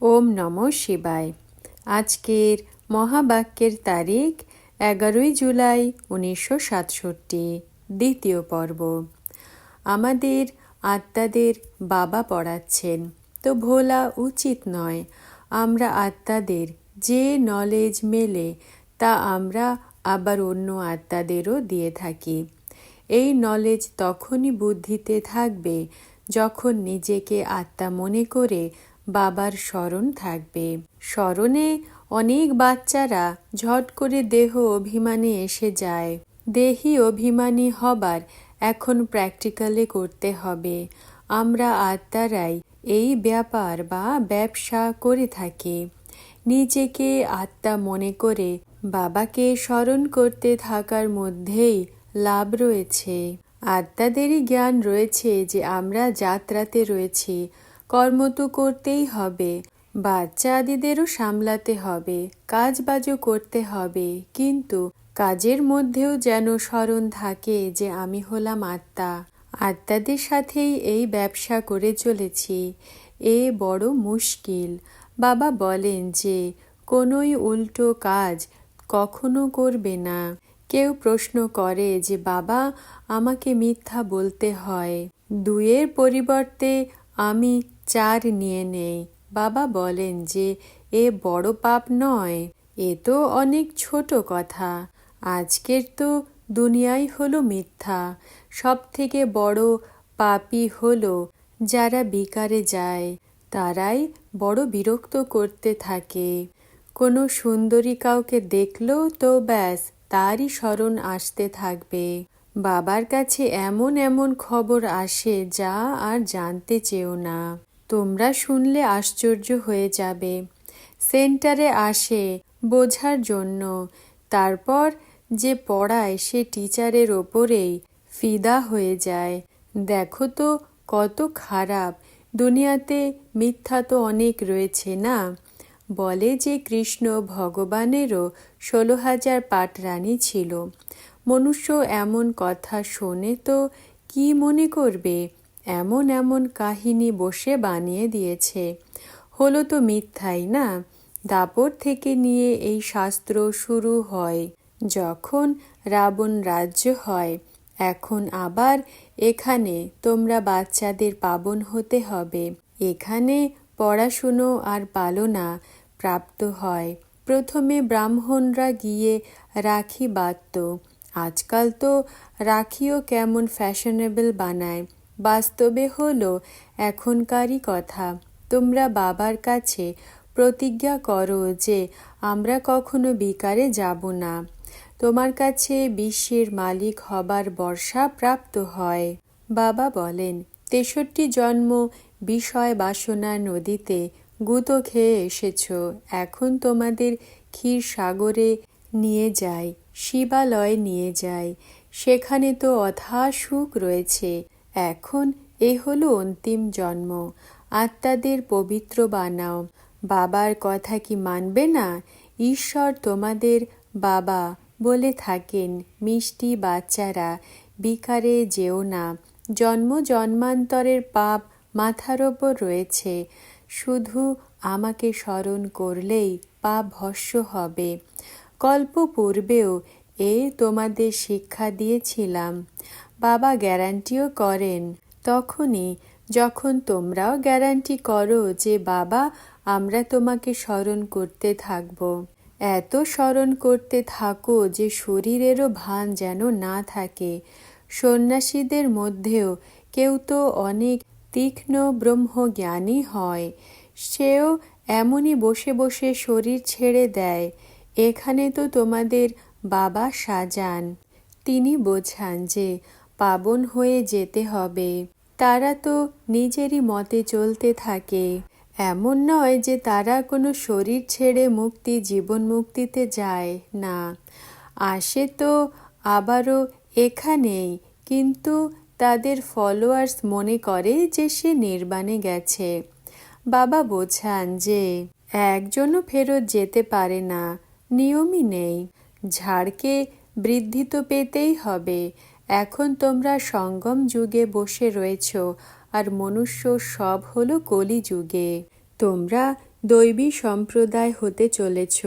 ওম নম শিবায়। আজকের মহাবাক্যের তারিখ এগারোই জুলাই উনিশশো সাতষট্টি, দ্বিতীয় পর্ব। আমাদের আত্মাদের বাবা পড়াচ্ছেন। তো ভোলা উচিত নয়, আমরা আত্মাদের যে নলেজ মেলে, তা আমরা আবার অন্য আত্মাদেরও দিয়ে থাকি। এই নলেজ তখনই বুদ্ধিতে থাকবে যখন নিজেকে আত্মা মনে করে বাবার স্মরণ থাকবে। স্মরণে অনেক বাচ্চারা ঝট করে দেহ অভিমানে এসে যায়। দেহি অভিমানী হবার এখন প্র্যাকটিক্যালে করতে হবে। আমরা আত্মারাই এই ব্যাপার বা ব্যবসা করে থাকি। নিজেকে আত্মা মনে করে বাবাকে স্মরণ করতে থাকার মধ্যেই লাভ রয়েছে। আত্মাদেরই জ্ঞান রয়েছে যে আমরা যাত্রাতে রয়েছি। কর্ম তো করতেই হবে। বাচ্চা আদিদেরও সামলাতে হবে কাজ বাজও করতে হবে। কিন্তু কাজের মধ্যেও যেন স্মরণ থাকে যে আমি হলাম আত্মা। আত্মাদের সাথেই এই ব্যবসা করে চলেছি। এ বড় মুশকিল। বাবা বলেন যে, কোনোই উল্টো কাজ কখনো করবে না। কেউ প্রশ্ন করে যে, বাবা, আমাকে মিথ্যা বলতে হয়। দুয়ের পরিবর্তে আমি চার নিয়ে নেই। বাবা বলেন যে, এ বড় পাপ নয়, এ তো অনেক ছোট কথা। আজকের তো দুনিয়াই হলো মিথ্যা। সব থেকে বড় পাপই হলো যারা বিকারে যায়, তারাই বড় বিরক্ত করতে থাকে। কোনো সুন্দরী কাউকে দেখলেও তো ব্যাস, তারই স্মরণ আসতে থাকবে। বাবার কাছে এমন এমন খবর আসে যা আর জানতে চেও না। তোমরা শুনলে আশ্চর্য হয়ে যাবে। সেন্টারে আসে বোঝার জন্য। তারপর যে পড়ায় সে টিচারের ওপরেই ফিদা হয়ে যায়। দেখো তো কত খারাপ। দুনিয়াতে মিথ্যা তো অনেক রয়েছে না? বলে যে কৃষ্ণ ভগবানেরও ষোলো হাজার পাটরানী ছিল। মনুষ্য এমন কথা শোনে তো কি মনে করবে? এমন এমন কাহিনী বসে বানিয়ে দিয়েছে। হলো তো মিথ্যাই না? দাপর থেকে নিয়ে এই শাস্ত্র শুরু হয়। যখন রাবণ রাজ্য হয়, এখন আবার এখানে তোমরা বাচ্চাদের পাবন হতে হবে। এখানে পড়াশুনো আর পালনা প্রাপ্ত হয়। প্রথমে ব্রাহ্মণরা গিয়ে রাখি বাঁধত। আজকাল তো রাখিও কেমন ফ্যাশনেবল বানায়। বাস্তবে হলো এখনকারই কথা। তোমরা বাবার কাছে প্রতিজ্ঞা করো যে আমরা কখনো বিকারে যাব না। তোমার কাছে বিশ্বের মালিক হবার বর্ষা প্রাপ্ত হয়। বাবা বলেন, তেষট্টি জন্ম বিষয় বাসনা নদীতে গুঁতো খেয়ে এসেছ। এখন তোমাদের ক্ষীর সাগরে নিয়ে যায়, শিবালয় নিয়ে যায়। সেখানে তো অথা সুখ রয়েছে। এখন এ হলো অন্তিম জন্ম। আত্মাদের পবিত্র বানাও। বাবার কথা কি মানবে না? ঈশ্বর তোমাদের বাবা বলে থাকেন মিষ্টি বাচ্চারা বিকারে যেও না। জন্ম জন্মান্তরের পাপ মাথার ওপর রয়েছে। শুধু আমাকে স্মরণ করলেই পাপ ভস্য হবে। কল্প পূর্বেও এ তোমাদের শিক্ষা দিয়েছিলাম। বাবা গ্যারান্টিও করেন। তখনই যখন তোমরাও গ্যারান্টি করো যে বাবা, আমরা তোমাকে স্মরণ করতে থাকব। এত স্মরণ করতে থাকো যে শরীরেরও ভান যেন না থাকে। সন্ন্যাসীদের মধ্যেও কেউ তো অনেক তীক্ষ্ণ ব্রহ্মজ্ঞানী হয়। সেও এমনই বসে বসে শরীর ছেড়ে দেয়। এখানে তো তোমাদের বাবা সাজান। তিনি বোঝান যে পাবন হয়ে যেতে হবে। তারা তো নিজেরই মতে চলতে থাকে। এমন নয় যে তারা কোনো শরীর ছেড়ে মুক্তি, জীবন মুক্তিতে যায় না। আসে তো আবারও এখানেই, কিন্তু তাদের ফলোয়ার্স মনে করে যে সে নির্বাণে গেছে। বাবা বোঝান যে একজনও ফেরত যেতে পারে না, নিয়মই নেই। ঝাড়কে বৃদ্ধি তো পেতেই হবে। এখন তোমরা সঙ্গম যুগে বসে রয়েছ, আর মনুষ্য সব হলো কলি যুগে তোমরা দৈবী সম্প্রদায় হতে চলেছ,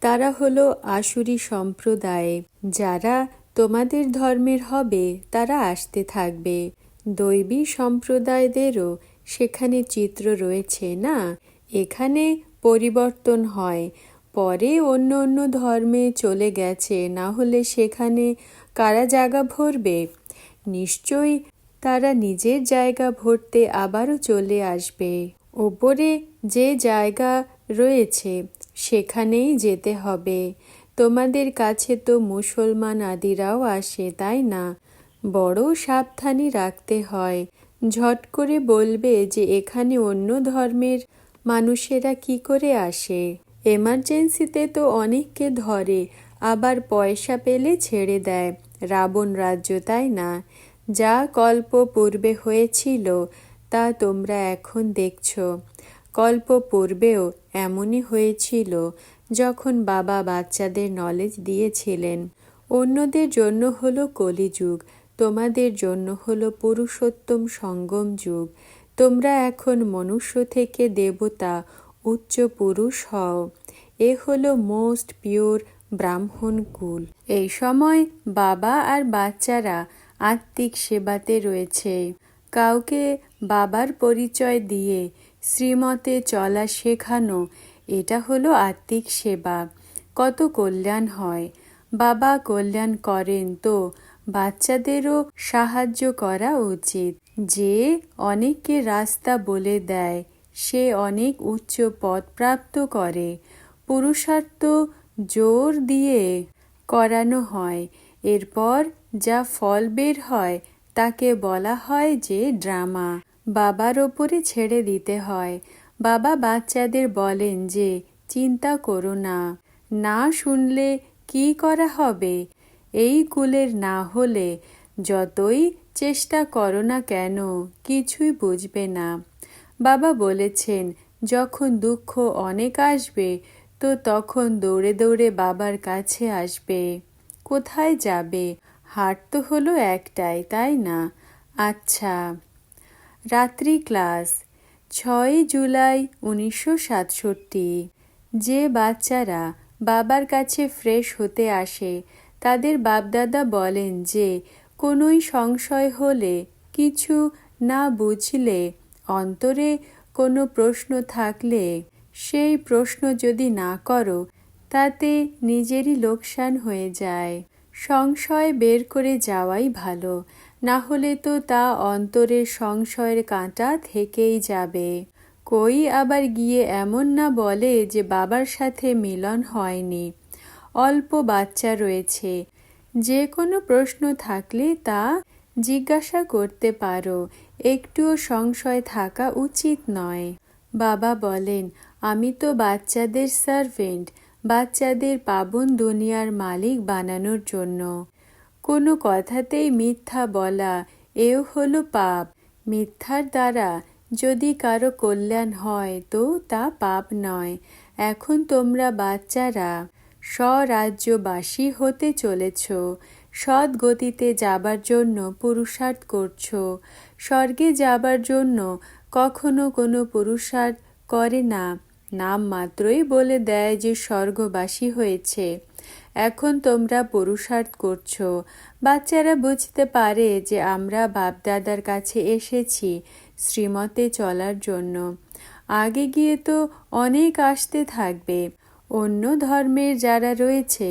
তারা হলো আসুরি সম্প্রদায়। যারা তোমাদের ধর্মের হবে, তারা আসতে থাকবে। দৈবী সম্প্রদায়দেরও সেখানে চিত্র রয়েছে না? এখানে পরিবর্তন হয়। পরে অন্য অন্য ধর্মে চলে গেছে, না হলে সেখানে কারা জায়গা ভরবে? নিশ্চয়ই তারা নিজের জায়গা ভরতে আবারও চলে আসবে। ওপরে যে জায়গা রয়েছে, সেখানেই যেতে হবে। তোমাদের কাছে তো মুসলমান আদিরাও আসে, তাই না? বড় সাবধানী রাখতে হয়। ঝট করে বলবে যে এখানে অন্য ধর্মের মানুষেরা কি করে আসে? এমার্জেন্সিতে তো অনেককে ধরে, আবার পয়সা পেলে ছেড়ে দেয়। রাবণ রাজ্য তাই না? যা কল্প পূর্বে হয়েছিল, তা তোমরা এখন দেখছ। কল্প পূর্বেও এমনই হয়েছিল, যখন বাবা বাচ্চাদের নলেজ দিয়েছিলেন। অন্যদের জন্য হলো কলিযুগ, তোমাদের জন্য হলো পুরুষোত্তম সঙ্গম যুগ। তোমরা এখন মনুষ্য থেকে দেবতা উচ্চ পুরুষ হও। এ হলো মোস্ট পিওর ব্রাহ্মণ কুল। এই সময় বাবা আর বাচ্চারা আত্মিক সেবাতে রয়েছে। কাউকে বাবার পরিচয় দিয়ে শ্রীমতে চলা শেখানো, এটা হলো আত্মিক সেবা। কত কল্যাণ হয়। বাবা কল্যাণ করেন তো, বাচ্চাদেরও সাহায্য করা উচিত। যে অনেককে রাস্তা বলে দেয় সে অনেক উচ্চ পদ প্রাপ্ত করে। পুরুষার্থ জোর দিয়ে করানো হয়। এরপর যা ফল বের হয়, তাকে বলা হয় যে ড্রামা। বাবার ওপরে ছেড়ে দিতে হয়। বাবা বাচ্চাদের বলেন যে, চিন্তা করো না। না শুনলে কি করা হবে? এই কুলের না হলে যতই চেষ্টা করো না কেন, কিছুই বুঝবে না। বাবা বলেছেন, যখন দুঃখ অনেক আসবে, তো তখন দৌড়ে দৌড়ে বাবার কাছে আসবে। কোথায় যাবে? হাট তো হলো একটাই, তাই না? আচ্ছা। রাত্রি ক্লাস, ছয় জুলাই উনিশশো সাতষট্টি। যে বাচ্চারা বাবার কাছে ফ্রেশ হতে আসে, তাদের বাপদাদা বলেন যে, কোনোই সংশয় হলে, কিছু না বুঝলে অন্তরে কোনো প্রশ্ন থাকলে সেই প্রশ্ন যদি না করো, তাতে নিজেরই লোকসান হয়ে যায়। সংশয় বের করে যাওয়াই ভালো, না হলে তো তা অন্তরে সংশয়ের কাঁটা থেকেই যাবে। কই আবার গিয়ে এমন না বলে যে বাবার সাথে মিলন হয়নি। অল্প বাচ্চা রয়েছে, যে কোনো প্রশ্ন থাকলে তা জিজ্ঞাসা করতে পারো একটুও সংশয় থাকা উচিত নয়। বাবা বলেন, আমি তো বাচ্চাদের সার্ভেন্ট বাচ্চাদের পাবন দুনিয়ার মালিক বানানোর জন্য। কোনো কথাতেই মিথ্যা বলা, এও হলো পাপ। মিথ্যার দ্বারা যদি কারও কল্যাণ হয়, তো তা পাপ নয়। এখন তোমরা বাচ্চারা স্বরাজ্যবাসী হতে চলেছ। সৎ গতিতে যাবার জন্য পুরুষার্থ করছ। স্বর্গে যাবার জন্য কখনো কোনো পুরুষার্থ করে না। নাম মাত্রই বলে দেয় যে স্বর্গবাসী হয়েছে। এখন তোমরা পুরুষার্থ করছ। বাচ্চারা বুঝতে পারে যে আমরা বাপদাদার কাছে এসেছি শ্রীমতে চলার জন্য। আগে গিয়ে তো অনেক আসতে থাকবে। অন্য ধর্মের যারা রয়েছে,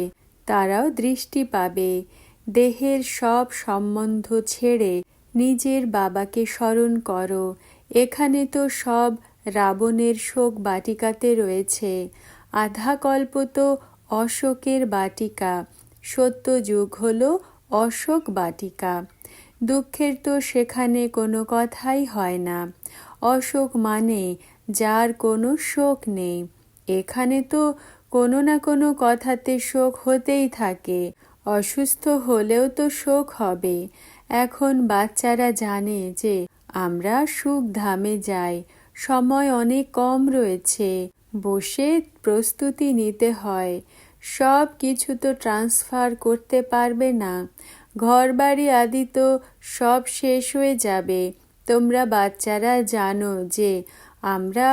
তারাও দৃষ্টি পাবে। দেহের সব সম্বন্ধ ছেড়ে নিজের বাবাকে স্মরণ করো। এখানে তো সব রাবণের শোক বাটিকাতে রয়েছে। আধা কল্প তো অশোকের বাটিকা। সত্য যুগ হল অশোক বাটিকা। দুঃখের তো সেখানে কোনো কথাই হয় না। অশোক মানে যার কোনো শোক নেই। এখানে তো কোনো না কোনো কথাতে শোক হতেই থাকে। অসুস্থ হলেও তো শোক হবে। এখন বাচ্চারা জানে যে আমরা সুখ ধামে যাই, সময় অনেক কম রয়েছে, বসে প্রস্তুতি নিতে হয়। সব কিছু তো ট্রান্সফার করতে পারবে না। ঘর বাড়ি আদি তো সব শেষ হয়ে যাবে। তোমরা বাচ্চারা জানো যে আমরা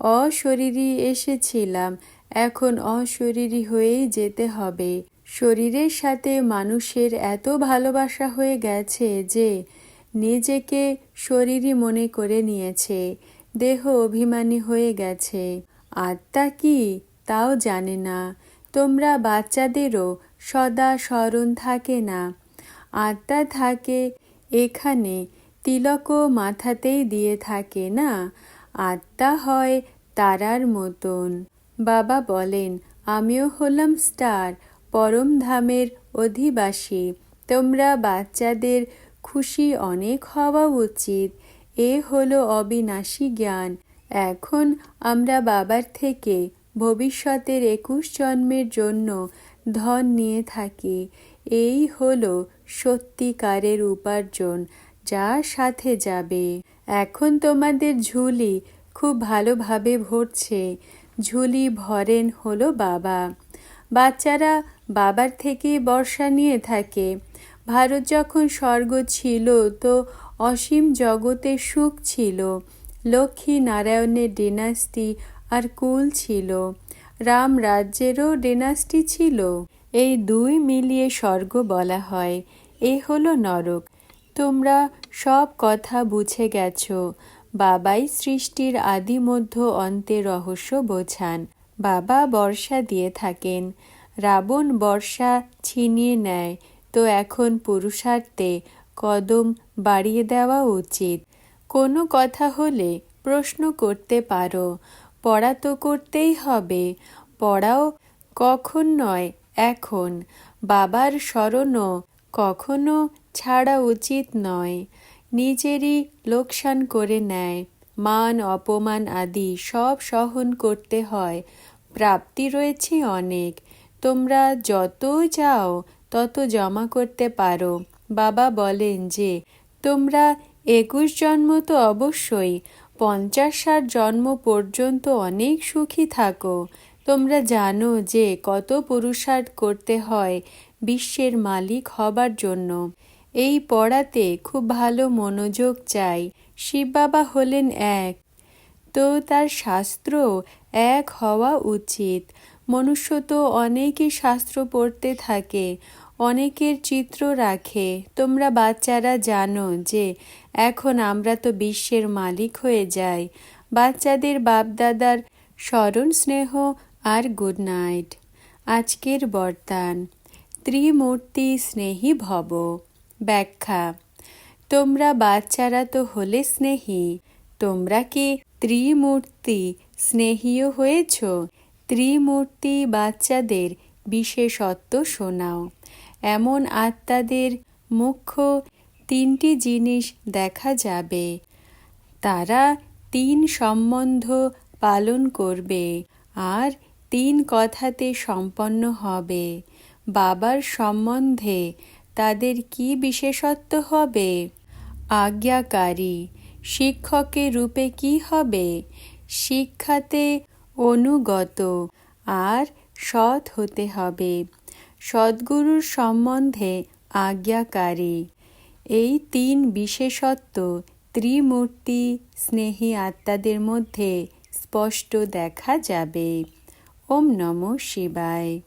অশরীরী এসেছিলাম, এখন অশরীরী হয়েই যেতে হবে। শরীরের সাথে মানুষের এত ভালোবাসা হয়ে গেছে যে নিজেকে শরীরই মনে করে নিয়েছে, দেহ অভিমানী হয়ে গেছে। আত্মা কি? তাও জানে না। তোমরা বাচ্চাদেরও সদা স্মরণ থাকে না। আত্মা থাকে এখানে তিলকও মাথাতেই দিয়ে থাকে না? আত্মা হয় তারার মতন। বাবা বলেন, আমিও হলাম স্টার পরম ধামের অধিবাসী। তোমরা বাচ্চাদের খুশি অনেক হওয়া উচিত। এ হলো অবিনাশী জ্ঞান। এখন আমরা বাবার থেকে ভবিষ্যতের একুশ জন্মের জন্য ধন নিয়ে থাকি। এই হলো সত্যিকারের উপার্জন, যা সাথে যাবে। এখন তোমাদের ঝুলি খুব ভালোভাবে ভরছে। ঝুলি ভরেন হলো বাবা। বাচ্চারা বাবার থেকে বর্ষা নিয়ে থাকে। ভারত যখন স্বর্গ ছিল, তো অসীম জগতে সুখ ছিল। লক্ষ্মী নারায়ণের ডিনাস্টি আর কুল ছিল। রাম রাজ্যেরও ডিনাস্টি ছিল। এই দুই মিলিয়ে স্বর্গ বলা হয়। এ হলো নরক। তোমরা সব কথা বুঝে গেছো। বাবাই সৃষ্টির আদি মধ্য অন্তে রহস্য বোঝান। বাবা বর্ষা দিয়ে থাকেন। রাবণ বর্ষা ছিনিয়ে নেয়। তো এখন পুরুষার্থে কদম বাড়িয়ে দেওয়া উচিত। কোনো কথা হলে প্রশ্ন করতে পারো। পড়া তো করতেই হবে। পড়াও কখন নয়, এখন। বাবার স্মরণও কখনো ছাড়া উচিত নয়। নিজেরই লোকসান করে নেয়। মান, অপমান আদি সব সহন করতে হয়। প্রাপ্তি রয়েছে অনেক। তোমরা যত যাও তত জমা করতে পারো। বাবা বলেন যে, তোমরা একুশ জন্ম তো অবশ্যই পঞ্চাশ ষাট জন্ম পর্যন্ত অনেক সুখী থাকো। তোমরা জানো যে, কত পুরুষার্থ করতে হয় বিশ্বের মালিক হবার জন্য। এই পড়াতে খুব ভালো মনোযোগ চাই। শিব বাবা হলেন এক। তো তার শাস্ত্র এক হওয়া উচিত। মনুষ্য তো অনেকই শাস্ত্র পড়তে থাকে, অনেকের চিত্র রাখে। তোমরা বাচ্চারা জানো যে, এখন আমরা তো বিশ্বের মালিক হয়ে যাই। বাচ্চাদের বাপদাদার স্মরণ, স্নেহ আর গুড নাইট আজকের বর্তান ত্রিমূর্তি স্নেহী ভব। ব্যাখ্যা। তোমরা বাচ্চারা তো হলে স্নেহী। তোমরা কি ত্রিমূর্তি স্নেহীয় হয়েছ? ত্রিমূর্তি বাচ্চাদের বিশেষত্ব শোনাও। এমন আত্মাদের মুখ্য তিনটি জিনিস দেখা যাবে। তারা তিন সম্বন্ধ পালন করবে আর তিন কথাতে সম্পন্ন হবে। বাবার সম্বন্ধে তাদের কি বিশেষত্ব হবে? আজ্ঞাকারী শিক্ষকের রূপে কি হবে? শিক্ষাতে অনুগত আর সৎ হতে হবে। সদ্গুরুর সম্বন্ধে আজ্ঞাকারী। এই তিন বিশেষত্ব ত্রিমূর্তি স্নেহী আত্মাদের মধ্যে স্পষ্ট দেখা যাবে। ওম নম শিবায়।